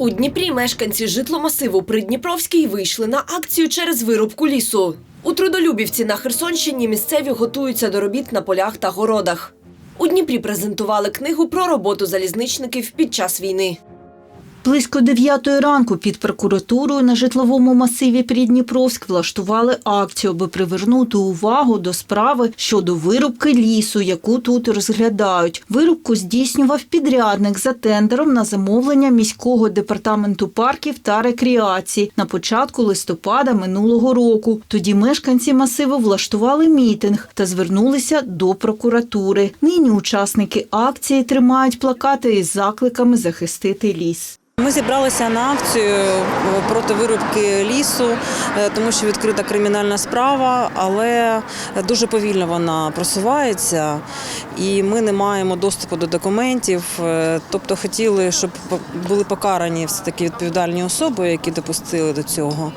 У Дніпрі мешканці житломасиву Придніпровський вийшли на акцію через вирубку лісу. У Трудолюбівці на Херсонщині місцеві готуються до робіт на полях та городах. У Дніпрі презентували книгу про роботу залізничників під час війни. Близько дев'ятої ранку під прокуратурою на житловому масиві Придніпровськ влаштували акцію, аби привернути увагу до справи щодо вирубки лісу, яку тут розглядають. Вирубку здійснював підрядник за тендером на замовлення міського департаменту парків та рекреації на початку листопада минулого року. Тоді мешканці масиву влаштували мітинг та звернулися до прокуратури. Нині учасники акції тримають плакати із закликами захистити ліс. Ми зібралися на акцію е, проти вирубки лісу, е, тому що відкрита кримінальна справа, але дуже повільно вона просувається, і ми не маємо доступу до документів. Е, Тобто хотіли, щоб були покарані все таки відповідальні особи, які допустили до цього,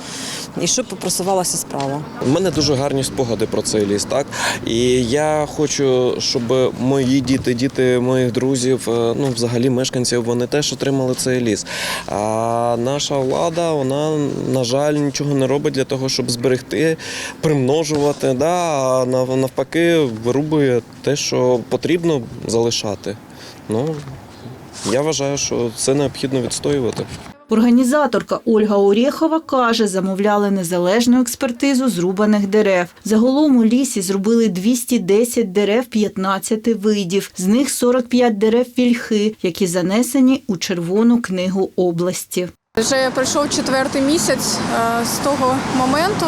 і щоб просувалася справа. У мене дуже гарні спогади про цей ліс, так і я хочу, щоб мої діти, діти моїх друзів, е, ну взагалі мешканців, вони теж отримали цей ліс. А наша влада, вона на жаль нічого не робить для того, щоб зберегти, примножувати. Да, а навпаки, вирубує те, що потрібно залишати. Ну я вважаю, що це необхідно відстоювати. Організаторка Ольга Орєхова каже, замовляли незалежну експертизу зрубаних дерев. Загалом у лісі зробили 210 дерев 15 видів. З них 45 дерев вільхи, які занесені у Червону книгу області. Вже пройшов четвертий місяць е, з того моменту,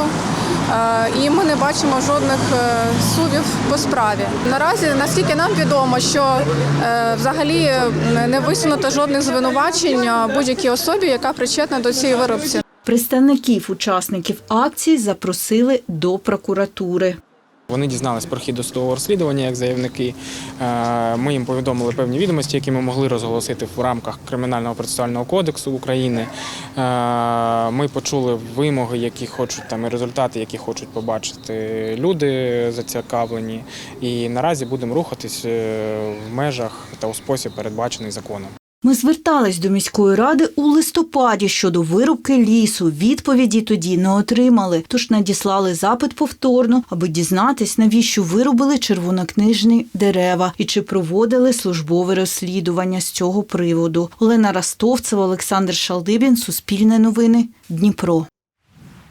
і ми не бачимо жодних е, судів по справі. Наразі, наскільки нам відомо, що е, взагалі е, не висунуто жодних звинувачень е, будь-якій особі, яка причетна до цієї виробці. Представників учасників акції запросили до прокуратури. Вони дізнались про хід досудового розслідування як заявники. Е, Ми їм повідомили певні відомості, які ми могли розголосити в рамках Кримінального процесуального кодексу України. Е, Ми почули вимоги, які хочуть там і результати, які хочуть побачити люди зацікавлені. І наразі будемо рухатись е, в межах та у спосіб передбачений законом. Ми звертались до міської ради у листопаді щодо вирубки лісу. Відповіді тоді не отримали, тож надіслали запит повторно, аби дізнатись, навіщо вирубили червонокнижні дерева і чи проводили службове розслідування з цього приводу. Олена Ростовцева, Олександр Шалдибін, Суспільне новини, Дніпро.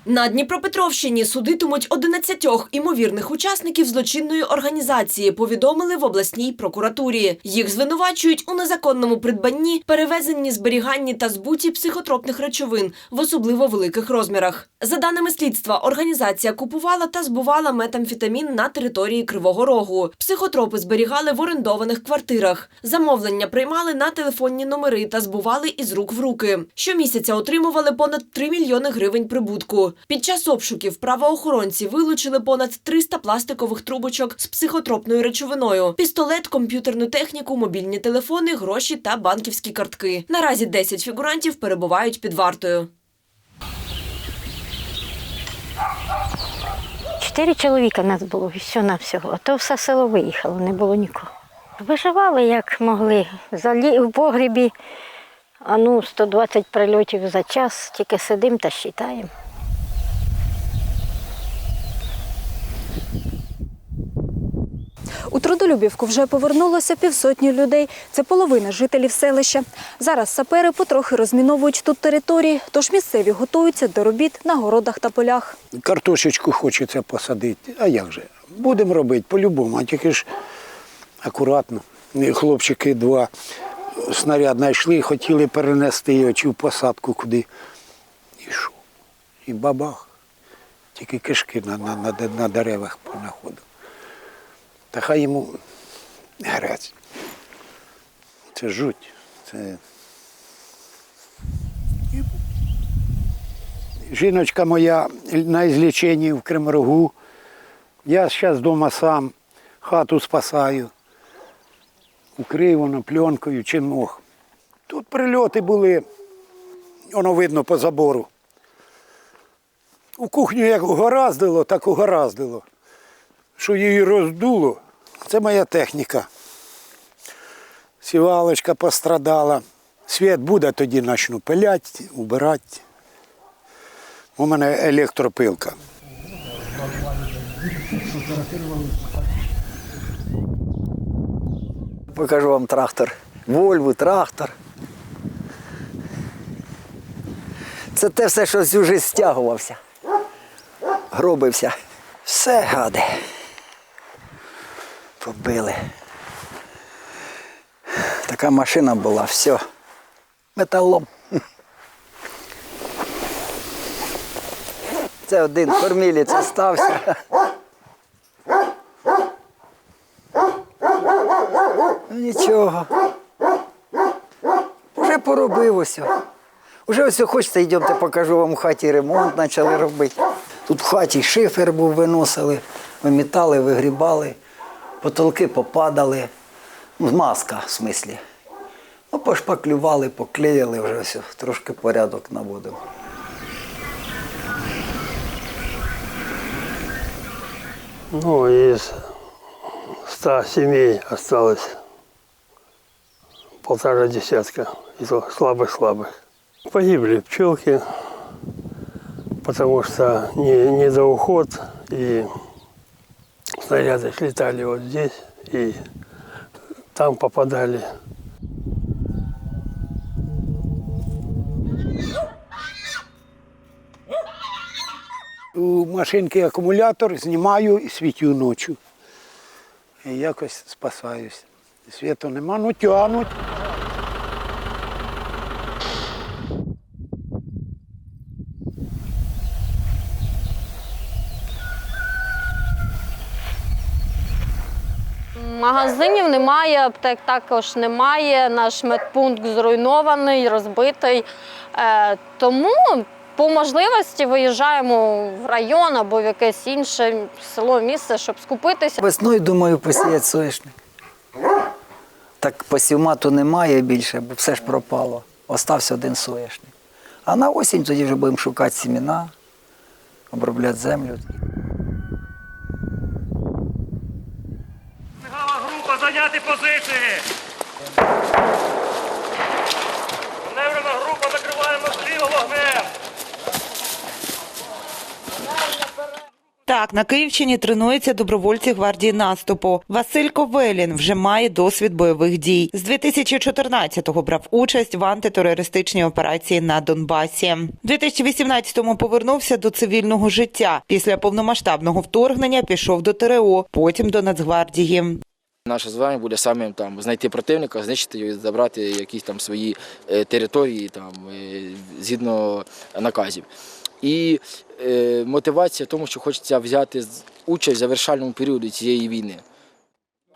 На Дніпропетровщині судитимуть 11 імовірних учасників злочинної організації, повідомили в обласній прокуратурі. Їх звинувачують у незаконному придбанні, перевезенні, зберіганні та збуті психотропних речовин в особливо великих розмірах. За даними слідства, організація купувала та збувала метамфетамін на території Кривого Рогу. Психотропи зберігали в орендованих квартирах. Замовлення приймали на телефонні номери та збували із рук в руки. Щомісяця отримували понад 3 мільйони гривень прибутку. Під час обшуків правоохоронці вилучили понад 300 пластикових трубочок з психотропною речовиною, пістолет, комп'ютерну техніку, мобільні телефони, гроші та банківські картки. Наразі 10 фігурантів перебувають під вартою. Чотири чоловіка нас було, все на всього. А то все село виїхало, не було нікого. Виживали як могли. В погрібі, а ну 120 прильотів за час, тільки сидимо та считаємо. Трудолюбівку вже повернулося півсотні людей. Це половина жителів селища. Зараз сапери потрохи розміновують тут території, тож місцеві готуються до робіт на городах та полях. Картошечку хочеться посадити. А як же? Будемо робити по-любому, а тільки ж акуратно. Хлопчики два снаряд знайшли, хотіли перенести його чи в посадку куди. І що? І бабах. Тільки кишки на, на, на, на деревах понаходив. Та хай йому грець. Це жуть. Це... Жіночка моя на ізліченні в Кримрогу. Я зараз вдома сам, хату спасаю. Укрив воно пленкою чи мох. Тут прильоти були, воно видно по забору. У кухню як угораздило, так угораздило. Що її роздуло, це моя техніка. Сівалочка пострадала. Світ буде, тоді почну пиляти, убирати. У мене електропилка. Покажу вам трактор. Вольву, трактор. Це те все, що всю стягувався. Гробився. Все, гади. Побили. Така машина була, все. Металом. Це один кормілець остався. Нічого. Уже поробив усе. Уже ось хочеться, йдемте, покажу вам у хаті ремонт почали робити. Тут в хаті шифер був, виносили, вимітали, вигрібали, потолки попадали. Ну, маска, в смислі. Ну, пошпаклювали, поклеїли, вже все, трошки порядок наводив. Ну, из ста семей осталось полтора десятка, и то слабых-слабых. Погибли пчелки, потому что не, недоуход, и снаряды летали вот здесь, и там попадали. У машинки акумулятор знімаю і світю ночі. І якось спасаюсь. Світу нема, ну тягнуть. Магазинів немає, аптек також немає. Наш медпункт зруйнований, розбитий. Е, Тому по можливості виїжджаємо в район або в якесь інше село, місце, щоб скупитися. Весною, думаю, посіяти соняшник. Так посівмату немає більше, бо все ж пропало. Остався один соняшник. А на осінь тоді вже будемо шукати сімена, обробляти землю. група, зайняти позиції! Маневрена група, закриваємо зліво вогнем! Так, на Київщині тренуються добровольці гвардії наступу. Василь Ковелін вже має досвід бойових дій. З 2014-го брав участь в антитерористичній операції на Донбасі. У 2018-му повернувся до цивільного життя. Після повномасштабного вторгнення пішов до ТРО, потім до Нацгвардії. Наше завдання буде саме там знайти противника, знищити його, і забрати якісь там свої е, території там е, згідно наказів. І е, мотивація в тому, що хочеться взяти участь в завершальному періоді цієї війни.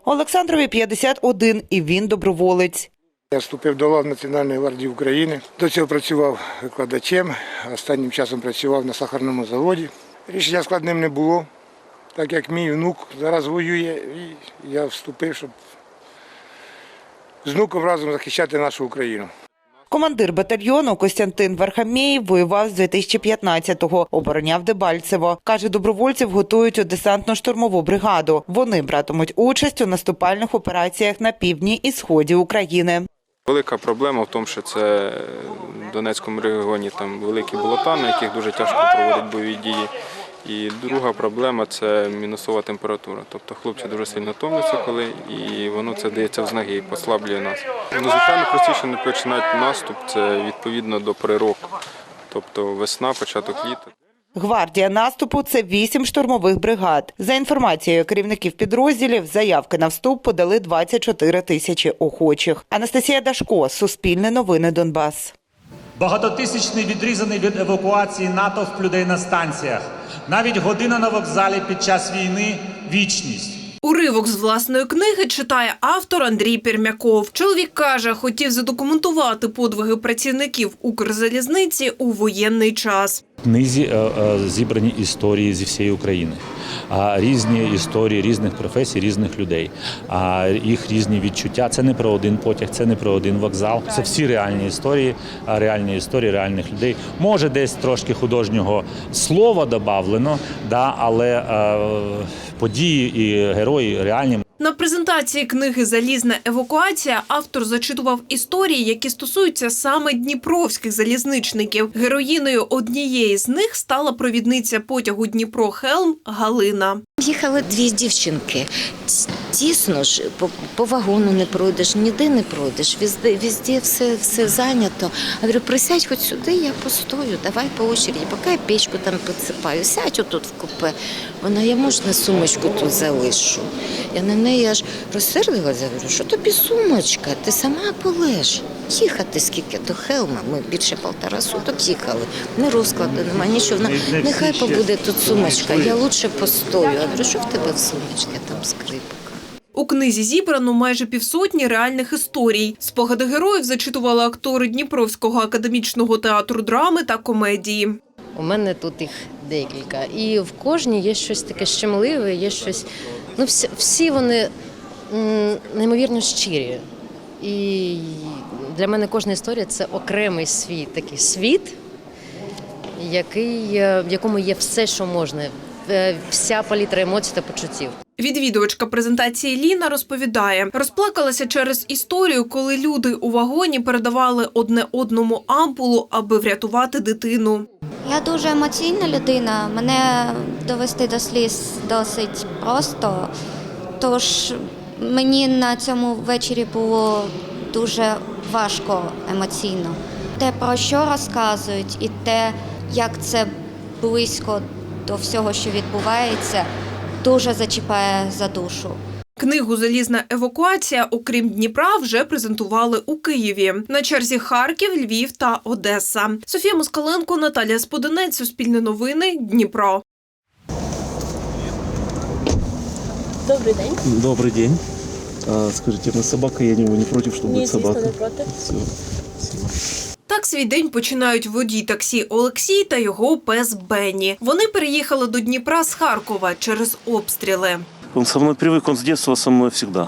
Олександрові 51, і він доброволець. Я вступив до лав Національної гвардії України. До цього працював викладачем, останнім часом працював на сахарному заводі. Рішення складним не було, так як мій внук зараз воює, і я вступив, щоб з внуком разом захищати нашу Україну. Командир батальйону Костянтин Вархамєєв воював з 2015-го, обороняв Дебальцево. Каже, добровольців готують у десантно-штурмову бригаду. Вони братимуть участь у наступальних операціях на півдні і сході України. Велика проблема в тому, що це в Донецькому регіоні там великі болота, на яких дуже тяжко проводити бойові дії. І друга проблема це мінусова температура. Тобто хлопці дуже сильно томляться, коли і воно це дається в знаги і послаблює нас. Ну, звичайно, простіше не починати наступ. Це відповідно до прирок, тобто весна, початок літа. Гвардія наступу це вісім штурмових бригад. За інформацією керівників підрозділів, заявки на вступ подали 24 тисячі охочих. Анастасія Дашко, Суспільне новини Донбас. Багатотисячний відрізаний від евакуації натовп людей на станціях. Навіть година на вокзалі під час війни вічність. Уривок з власної книги читає автор Андрій Пермяков. Чоловік каже, хотів задокументувати подвиги працівників Укрзалізниці у воєнний час. В книзі е, е, зібрані історії зі всієї України, різні історії різних професій, різних людей, їх різні відчуття. Це не про один потяг, це не про один вокзал. Це всі реальні історії, реальні історії реальних людей. Може, десь трошки художнього слова додавлено, да, але події і герої реальні. На презентації книги Залізна евакуація автор зачитував історії, які стосуються саме дніпровських залізничників. Героїною однієї з них стала провідниця потягу Дніпро Хелм Галина. Їхали дві дівчинки. Тісно ж, по, по вагону не пройдеш, ніде не пройдеш, візде, візде все, все зайнято. А говорю, присядь хоч сюди, я постою, давай по очереді, поки я печку там підсипаю, сядь отут в купе. Вона, я можна сумочку тут залишу. Я на неї аж розсердилася, говорю, що тобі сумочка, ти сама полеж. Їхати скільки до Хелма, ми більше полтора суток їхали. Не розкладу, нема нічого. Вона, Нехай побуде тут сумочка, я лучше постою. Я говорю, що в тебе в сумочці, там скрипка. У книзі зібрано майже півсотні реальних історій. Спогади героїв зачитували актори Дніпровського академічного театру драми та комедії. У мене тут їх декілька. І в кожній є щось таке щемливе, є щось. Ну, всі, всі вони неймовірно щирі. І для мене кожна історія це окремий світ, такий світ, який, е, в якому є все, що можна, е, вся палітра емоцій та почуттів. Відвідувачка презентації Ліна розповідає, розплакалася через історію, коли люди у вагоні передавали одне одному ампулу, аби врятувати дитину. Я дуже емоційна людина. Мене довести до сліз досить просто. Тож мені на цьому вечорі було дуже важко емоційно. Те, про що розказують, і те, як це близько до всього, що відбувається, дуже зачіпає за душу. Книгу Залізна евакуація, окрім Дніпра, вже презентували у Києві. На черзі Харків, Львів та Одеса. Софія Москаленко, Наталія Сподинець, Суспільне новини, Дніпро. Добрий день. Добрый день. А, скажите, мы с собакой едем, вы не против, что Ні, будет звісно, собака? не проти. Все, спасибо. Так свій день починають водій таксі Олексій та його пес Бенні. Вони переїхали до Дніпра з Харкова через обстріли. Он со мной привык, он с детства со мной всегда.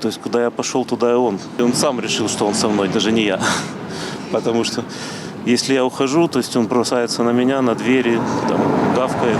То есть, куда я пошел, туда и он. И он сам решил, что он со мной, даже не я. Потому что если я ухожу, то есть он бросается на меня, на двери, там, гавкает,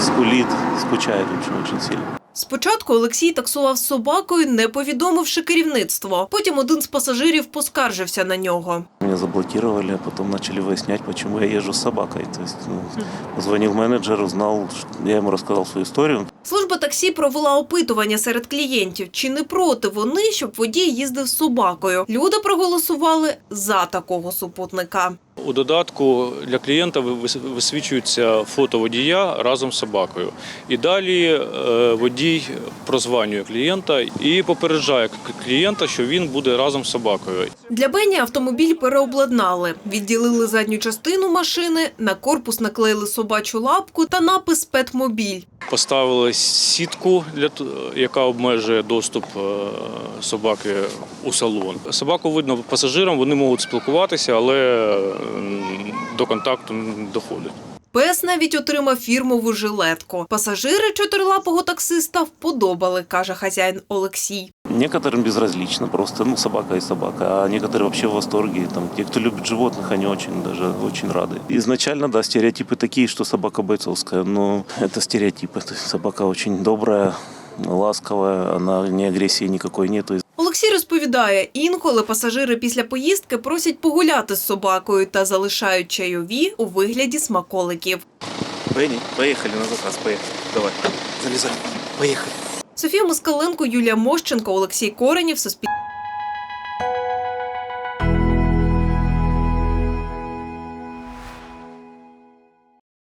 скулит, скучает, в общем, очень сильно. Спочатку Олексій таксував з собакою, не повідомивши керівництво. Потім один з пасажирів поскаржився на нього. Меня заблокировали, а потом начали выяснять, почему я езжу с собакой. То есть, ну, менеджер, что- я ему рассказал свою историю. Служба таксі провела опитування серед клієнтів, чи не проти вони, щоб водій їздив з собакою. Люди проголосували за такого супутника. У додатку для клієнта ви- висвічується фото водія разом з собакою. І далі е, водій прозванює клієнта і попереджає клієнта, що він буде разом з собакою. Для Бені автомобіль переобладнали, відділили задню частину машини, на корпус наклеїли собачу лапку та напис «Петмобіль». Поставили сітку, яка обмежує доступ е, собаки у салон. Собаку видно пасажирам, вони можуть спілкуватися, але до контакту не доходить. Пес навіть отримав фірмову жилетку. Пасажири чотирилапого таксиста вподобали, каже хазяїн Олексій. Некоторым безразлично просто, ну, собака и собака, а некоторые вообще в восторге. Там, те, кто любит животных, они очень даже очень рады. Изначально, да, стереотипы такие, что собака бойцовская, но это стереотипы. То есть собака очень добрая, ласковая, она ни агрессии никакой нету. Олексій розповідає, інколи пасажири після поїздки просять погуляти з собакою та залишають чайові у вигляді смаколиків. Бенни, поехали на заказ, поехали. Давай, залезай, поехали. Софія Москаленко, Юлія Мощенко, Олексій Коренів, Суспільне.